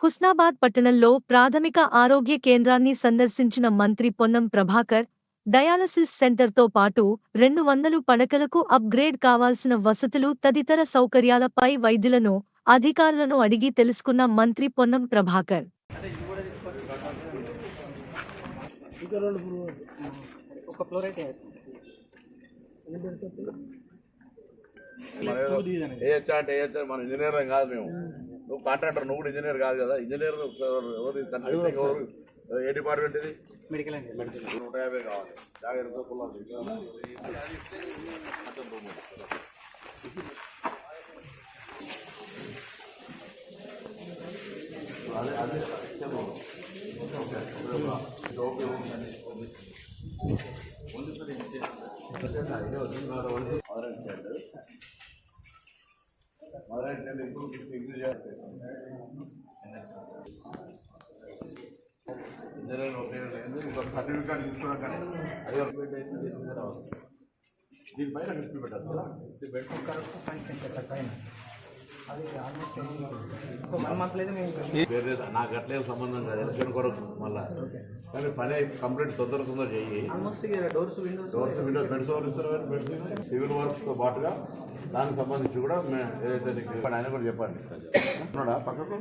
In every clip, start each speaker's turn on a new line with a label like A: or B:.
A: హుస్నాబాద్ పట్టణంలో ప్రాథమిక ఆరోగ్య కేంద్రాన్ని సందర్శించిన మంత్రి పొన్నం ప్రభాకర్ డయాలసిస్ సెంటర్తో పాటు రెండు వందలు పడకలకు అప్గ్రేడ్ కావాల్సిన వసతులు తదితర సౌకర్యాలపై వైద్యులను అధికారులను అడిగి తెలుసుకున్న మంత్రి పొన్నం ప్రభాకర్.
B: మన కాదు మేము. కాంట్రాక్టర్ నువ్వు కూడా ఇంజనీర్ కాదు కదా. ఇంజనీర్ ఎవరు ఎవరు? ఏ డిపార్ట్మెంట్ ఇది?
C: మెడికల్
B: నూట యాభై కావాలి. జాగ్రత్త. అదే అదే. Okay, okay. సర్టిఫికేట్ మీద రావాలి. దీనిపైన ఫిఫ్టీ పెట్టాలి ఫిఫ్టీ పెట్టి
C: వన్ మంత్ అయితే మేము
B: వేరే నాకు అట్లే సంబంధం కాదు. ఎలక్షన్ కొరకు మళ్ళా. కానీ పని కంప్లీట్ తొందర తొందర చెయ్యి.
C: డోర్స్ విండోస్
B: బెడ్స్ ఎవరు ఇస్తారు బెడ్స్ సివిల్ వర్క్స్తో పాటుగా దానికి సంబంధించి కూడా మేము ఏదైతే నీకు ఆయన కూడా చెప్పండి ఉన్నాడా? పక్కకు?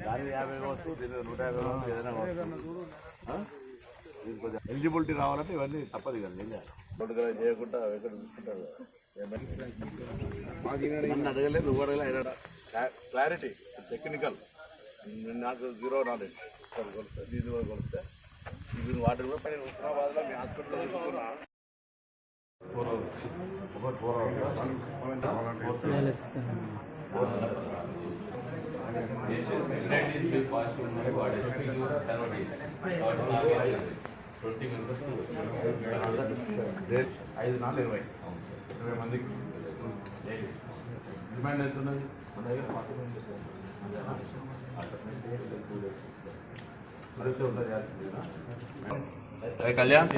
B: దాని యాభై కావచ్చు దీని నూట యాభై కావచ్చు ఏదైనా ఎలిజిబిలిటీ రావాలంటే ఇవన్నీ తప్పదు కదా ఏం చేయాలి చేయకుండా ఎక్కడ చూసుకుంటారు అడగలేదు నువ్వు అడగలే ఆయన క్లారిటీ టెక్నికల్ నాకు జీరో నాలెడ్జ్ సరే కొలుస్తా దీని కూడా కొలిస్తే ఇది వాటర్ కూడా పైన హుస్నాబాద్లో మీ హాస్పిటల్లో తీసుకున్నా ఫోర్ అవర్స్. ఒకటి ఫోర్ అవర్స్.
D: ట్వంటీ మెంబర్స్
B: ఐదు నాలుగు ఇరవై ఇరవై మందికి డిమాండ్ ఎంత ఉన్నది మన దగ్గర ఫార్టీ మెంబర్స్ కళ్యాణ్